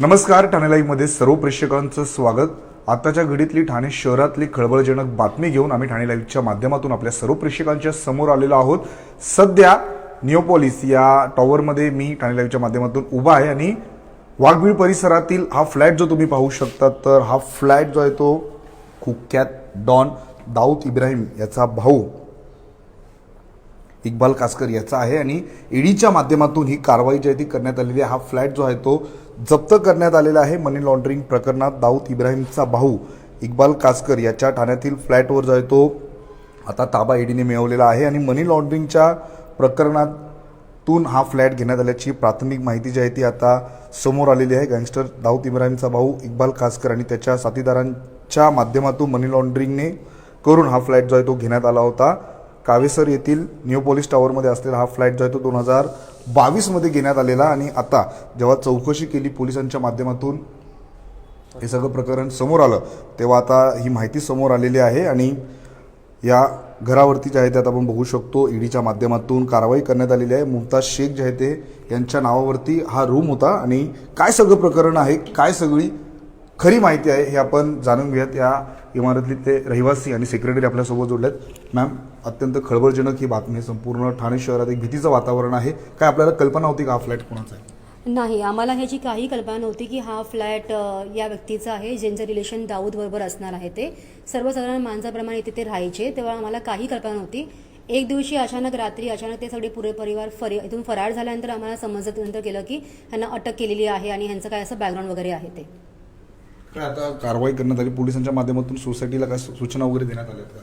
नमस्कार ठाणे लाईव्हमध्ये सर्व प्रेक्षकांचं स्वागत. आताच्या घडीतली ठाणे शहरातली खळबळजनक बातमी घेऊन आम्ही ठाणे लाईव्हच्या माध्यमातून आपल्या सर्व प्रेक्षकांच्या समोर आलेलो आहोत. सध्या निओपॉलिस या टॉवरमध्ये मी ठाणे लाईव्हच्या माध्यमातून उभा आहे आणि वाघबीळ परिसरातील हा फ्लॅट जो तुम्ही पाहू शकता तर हा फ्लॅट जो आहे तो कुख्यात डॉन दाऊद इब्राहिम याचा भाऊ इक्बाल कासकर याचा आहे. आणि ईडीच्या माध्यमातून ही कारवाई जी आहे ती करण्यात आलेली आहे. हा फ्लॅट जो आहे तो जप्त करण्यात आलेला आहे मनी लॉन्ड्रिंग प्रकरणात दाऊद इब्राहिमचा भाऊ इक्बाल कासकर याच्या ठाण्यातील फ्लॅटवर जो आहे तो आता ताबा ईडीने मिळवलेला आहे आणि मनी लॉन्ड्रिंगच्या प्रकरणातून हा फ्लॅट घेण्यात आल्याची प्राथमिक माहिती जी आहे ती आता समोर आलेली आहे. गँगस्टर दाऊद इब्राहिमचा भाऊ इक्बाल कासकर आणि त्याच्या साथीदारांच्या माध्यमातून मनी लॉन्ड्रिंगने करून हा फ्लॅट जो आहे तो घेण्यात आला होता. कावेसर येथील न्यू पोलीस टॉवरमध्ये असलेला हा फ्लॅट जो आहे तो दोन हजार बावीसमध्ये घेण्यात आलेला आणि आता जेव्हा चौकशी केली पोलिसांच्या माध्यमातून हे सगळं प्रकरण समोर आलं तेव्हा आता ही माहिती समोर आलेली आहे आणि या घरावरती जे आहे त्यात आपण बघू शकतो ईडीच्या माध्यमातून कारवाई करण्यात आलेली आहे. मुमताज शेख जे आहे ते यांच्या नावावरती हा रूम होता आणि काय सगळं प्रकरण आहे काय सगळी खरी माहिती आहे हे आपण जाणून घेऊयात. या इमारतीतले ते रहिवासी आणि सेक्रेटरी आपल्यासोबत जोडलेत. मॅम अत्यंत खळबळजनक ही बातमी आहे. संपूर्ण ठाणे शहरात एक भीतीचं वातावरण आहे. काय आपल्याला कल्पना होती का हा फ्लॅट कोणाचा आहे? नाही आम्हाला ह्याची काही कल्पना नव्हती की हा फ्लॅट या व्यक्तीचा आहे ज्यांचं रिलेशन दाऊद बरोबर असणार आहे ते. सर्वसाधारण माणसाप्रमाणे इथे ते राहायचे तेव्हा आम्हाला काही कल्पना नव्हती. एक दिवशी अचानक रात्री अचानक ते सगळे पुरे परिवार फरी इथून फरार झाल्यानंतर आम्हाला समजत केलं की ह्यांना अटक केलेली आहे आणि ह्यांचं काय असं बॅकग्राऊंड वगैरे आहे ते. काय आता कारवाई करण्यात आली पोलिसांच्या माध्यमातून सोसायटीला काय सूचना वगैरे देण्यात आल्या का?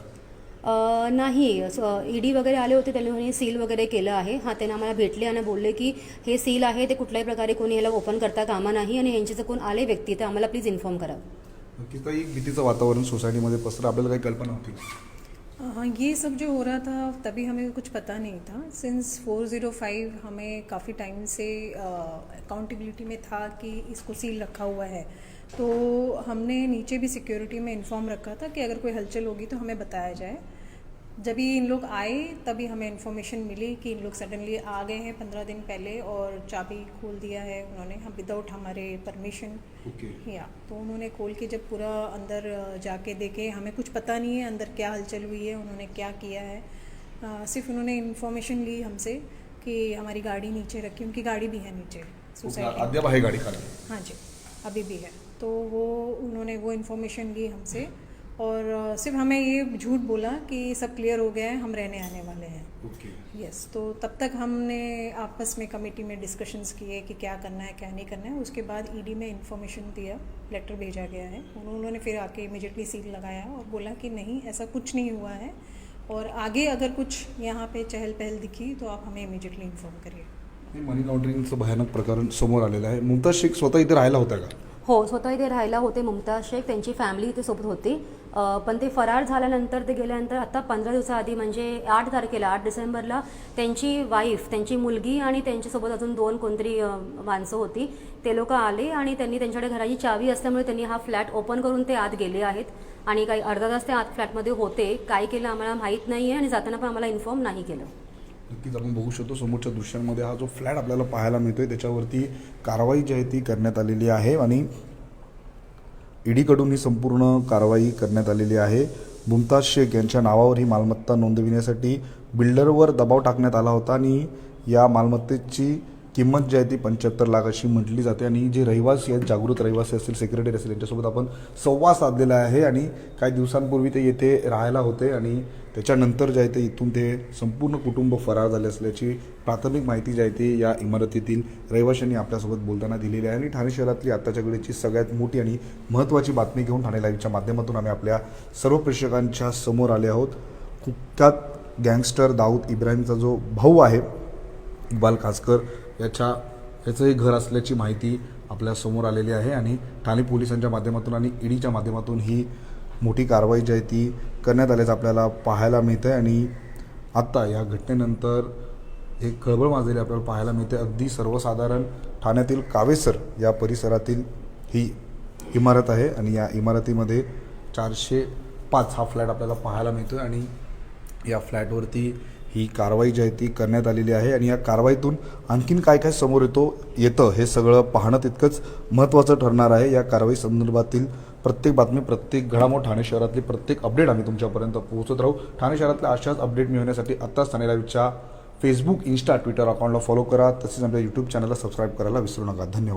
अ, नाही. ईडी वगैरे आले होते त्यांनी सील वगैरे केलं आहे. हा त्यांना आम्हाला भेटले आणि बोलले की हे सील आहे ते कुठल्याही प्रकारे कोणी ह्याला ओपन करता कामा नाही आणि यांचे जर कोण आले व्यक्ती तर आम्हाला प्लीज इन्फॉर्म करा. नक्कीच भीतीचं वातावरण सोसायटीमध्ये पसरं आपल्याला काही कल्पना होती? हाँ ये सब जो हो रहा था तभी हमें कुछ पता नहीं था. सिंस 405 हमें काफ़ी टाइम से अकाउंटेबिलिटी में था कि इसको सील रखा हुआ है. तो हमने नीचे भी सिक्योरिटी में इन्फॉर्म रखा था कि अगर कोई हलचल होगी तो हमें बताया जाए। जब ही इन लोग आए तभी हमें इन्फॉर्मेशन मिली कि इन लोग सडनली आ गए हैं पंद्रह दिन पहले और चाबी खोल दिया है उन्होंने हम विदाउट हमारे परमिशन ओके या तो उन्होंने खोल के जब पूरा अंदर जाके देखे हमें कुछ पता नहीं है अंदर क्या हलचल हुई है उन्होंने क्या किया है। अ, सिर्फ़ उन्होंने इन्फॉर्मेशन ली हमसे कि हमारी गाड़ी नीचे रखी उनकी गाड़ी भी है नीचे सोसाइटी। गाडी हाँ जी अभी भी है। तो वो उन्होंने वो इन्फॉर्मेशन ली हमसे। और सिर्फ़ हमें ये झूठ बोला कि सब क्लियर हो गया है हम रहने आने वाले हैं। ओके यस तो तब तक हमने आपस में कमेटी में डिस्कशंस किए कि क्या करना है क्या नहीं करना है। उसके बाद ईडी में इंफॉर्मेशन दिया लेटर भेजा गया है। उन्होंने फिर आके इमिजिएटली सील लगाया और बोला कि नहीं ऐसा कुछ नहीं हुआ है। और आगे अगर कुछ यहाँ पे चहल पहल दिखी तो आप हमें इमिजिएटली इन्फॉर्म करिए। मनी लॉन्ड्रिंगचं भयानक प्रकरण समोर आलेलं आहे मुमताज़ शेख स्वतः इथे राहायला होता का? हो स्वतः इथे राहायला होते. मुमताज शेख त्यांची फॅमिली इथे सोबत होती. पण ते फरार झाल्यानंतर ते गेल्यानंतर आता पंधरा दिवसाआधी म्हणजे आठ तारखेला आठ डिसेंबरला त्यांची वाईफ त्यांची मुलगी आणि त्यांच्यासोबत अजून दोन कोणतरी माणसं होती. ते लोक आले आणि त्यांनी त्यांच्याकडे घराची चावी असल्यामुळे त्यांनी हा फ्लॅट ओपन करून ते आत गेले आहेत. आणि काही अर्धा तास ते आत फ्लॅटमध्ये होते. काय केलं आम्हाला माहीत नाही आहे आणि जाताना पण आम्हाला इन्फॉर्म नाही केलं. नक्कीच आपण बघू शकतो समोरच्या दृश्यांमध्ये हा जो फ्लॅट आपल्याला पाहायला मिळतो आहे त्याच्यावरती कारवाई जी आहे ती करण्यात आलेली आहे आणि ईडीकडून ही संपूर्ण कारवाई करण्यात आलेली आहे. मुमताज शेख यांच्या नावावर ही मालमत्ता नोंदविण्यासाठी बिल्डरवर दबाव टाकण्यात आला होता आणि या मालमत्तेची किंमत जी आहे ती पंच्याहत्तर लाख अशी म्हटली जाते. आणि जे रहिवासी आहेत जागृत रहिवासी असतील सेक्रेटरी असतील यांच्यासोबत आपण संवाद साधलेला आहे. आणि काही दिवसांपूर्वी ते येथे राहायला होते. आणि त्याच्यानंतर जे आहे ते इथून ते संपूर्ण कुटुंब फरार झाले असल्याची प्राथमिक माहिती जी आहे ती या इमारतीतील रहिवाशांनी आपल्यासोबत बोलताना दिलेली आहे. आणि ठाणे शहरातली आत्ताच्या घडीची सगळ्यात मोठी आणि महत्त्वाची बातमी घेऊन ठाणे लाईव्हच्या माध्यमातून आम्ही आपल्या सर्व प्रेक्षकांच्या समोर आले आहोत. कुख्यात गँगस्टर दाऊद इब्राहिमचा जो भाऊ आहे इक्बाल खासकर याच्या याचंही घर असल्याची माहिती आपल्यासमोर आलेली आहे आणि ठाणे पोलिसांच्या माध्यमातून आणि ईडीच्या माध्यमातून ही मोठी कारवाई जी आहे ती करण्यात आल्याचं आपल्याला पाहायला मिळतं आहे आणि आत्ता या घटनेनंतर एक खळबळ माजलेली आपल्याला पाहायला मिळते. अगदी सर्वसाधारण ठाण्यातील कावेसर या परिसरातील ही इमारत आहे आणि या इमारतीमध्ये चारशे पाच हा फ्लॅट आपल्याला पाहायला मिळतो आणि या फ्लॅटवरती ही कारवाई जी आहे ती करण्यात आलेली आहे आणि या कारवाईतून आणखीन काय काय समोर येतो येतं हे सगळं पाहणं तितकंच महत्त्वाचं ठरणार आहे. या कारवाई संदर्भातील प्रत्येक बातमी प्रत्येक घडामोड ठाणे शहरातली प्रत्येक अपडेट आम्ही तुमच्यापर्यंत पोहोचत राहू. ठाणे शहरातल्या अशाच अपडेट मिळवण्यासाठी आत्ताच ठाणे लाईव्हच्या फेसबुक इन्स्टा ट्विटर अकाउंटला फॉलो करा. तसेच आमच्या यूट्यूब चॅनलला सबस्क्राईब करायला विसरू नका. धन्यवाद.